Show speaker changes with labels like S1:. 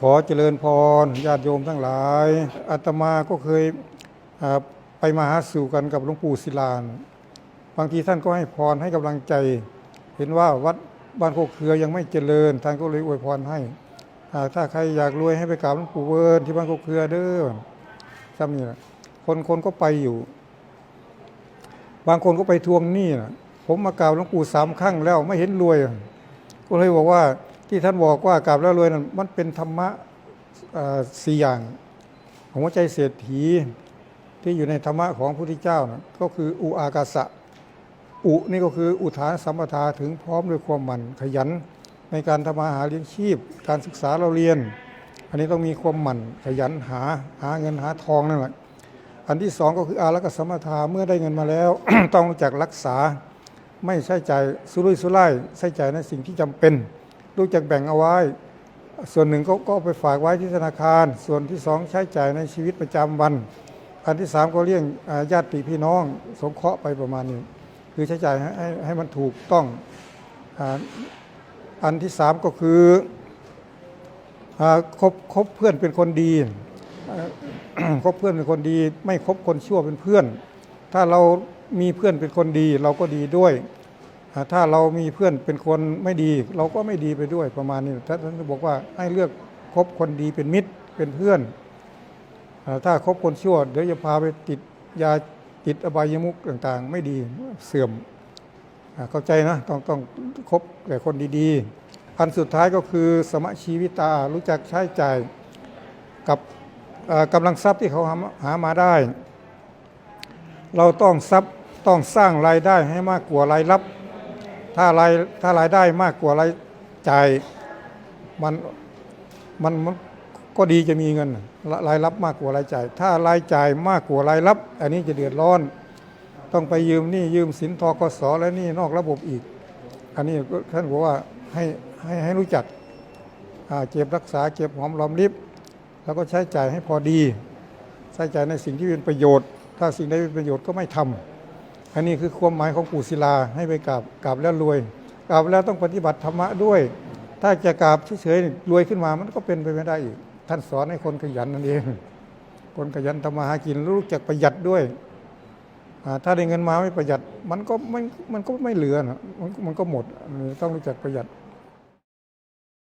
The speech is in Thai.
S1: ขอเจริญพรญาติโยมทั้งหลายอาตมาก็เคยไปมาหาสู่กันกับหลวงปู่ศิลานบางทีท่านก็ให้พรให้กำลังใจ เห็นว่าวัดบ้านโคกเครือยังไม่เจริญ ท่านก็เลยอวยพรให้ถ้าใครอยากรวยให้ไปกราบหลวงปู่เวิร์นที่บ้านโคกเครือเด้อซ้ำนี่แหละคนคนก็ไปอยู่ บางคนก็ไปทวงหนี้นะผมมากราบหลวงปู่สามครั้งแล้วไม่เห็นรวย ก็เลยบอกว่า ที่ท่านบอกว่ากราบแล้วรวยนั้นมันเป็นธรรมะสี่อย่าง ของหัวใจเศรษฐีที่อยู่ในธรรมะของพระพุทธเจ้านะก็คืออุอากาสะอุนี่ก็คืออุทานสัมปทาถึงพร้อมด้วยความหมั่นขยัน ในการทำมาหาเลี้ยงชีพ การศึกษาเราเรียน อันนี้ต้องมีความหมั่นขยันหาหาเงินหาทองนั่นแหละอันที่สองก็คืออารักสัมปทาเมื่อได้เงินมาแล้ว ต้องรู้จักรักษาไม่ใช้จ่ายสุรุ่ยสุร่ายใช้ใจในสิ่งที่จำเป็น รู้จักแบ่งเอาไว้ ส่วนหนึ่งก็ก็ไปฝากไว้ที่ธนาคาร ส่วนที่สองใช้จ่ายในชีวิตประจำวัน อันที่สามก็เลี้ยงญาติพี่น้อง สงเคราะห์ไปประมาณนี้ คือใช้จ่ายให้ให้ให้มันถูกต้องอันที่สามก็คือคบคบเพื่อนเป็นคนดีคบเพื่อนเป็นคนดี ไม่คบคนชั่วเป็นเพื่อน ถ้าเรามีเพื่อนเป็นคนดี เราก็ดีด้วย ถ้าเรามีเพื่อนเป็นคนไม่ดี เราก็ไม่ดีไปด้วยประมาณนี้ท่านบอกว่าให้เลือกคบคนดีเป็นมิตรเป็นเพื่อนอถ้าคบคนชั่ว เดี๋ยวจะพาไปติดยาติดอบายมุกต่างๆ ไม่ดีเสื่อมอเข้าใจนะต้องต้องคบแต่คนดีๆ อันสุดท้ายก็คือสมชีวิตารู้จักใช้จ่ายกับกำลังทรัพย์ที่เขาหาหามาได้ เราต้องทรัพย์ต้องสร้างรายได้ให้มากกว่ารายรับ ถ้ารายถ้ารายได้มากกว่ารายจ่ายมันมันมันก็ดีจะมีเงินรายรับมากกว่ารายจ่าย ถ้ารายจ่ายมากกว่ารายรับ อันนี้จะเดือดร้อน ต้องไปยืมนี้ยืมสินทกสและนี้นอกระบบอีก อันนี้ท่านบอกว่าให้ให้ให้รู้จักเก็บรักษาเก็บหอมรอมริบแล้วก็ใช้จ่ายให้พอดี ใช้จ่ายในสิ่งที่เป็นประโยชน์ ถ้าสิ่งใดเป็นประโยชน์ก็ไม่ทำ อันนี้คือความหมายของปู่ศิลาให้ไปกราบกราบแล้วรวยกราบแล้วต้องปฏิบัติธรรมะด้วย ถ้าจะกราบเฉยๆรวยขึ้นมามันก็เป็นไปไม่ได้อีก ท่านสอนให้คนขยันนั่นเอง คนขยันทำมาหากินรู้จักประหยัดด้วยถ้าได้เงินมาไม่ประหยัดมันก็ไม่มันก็ไม่เหลือนะมันมันก็หมดต้องรู้จักประหยัด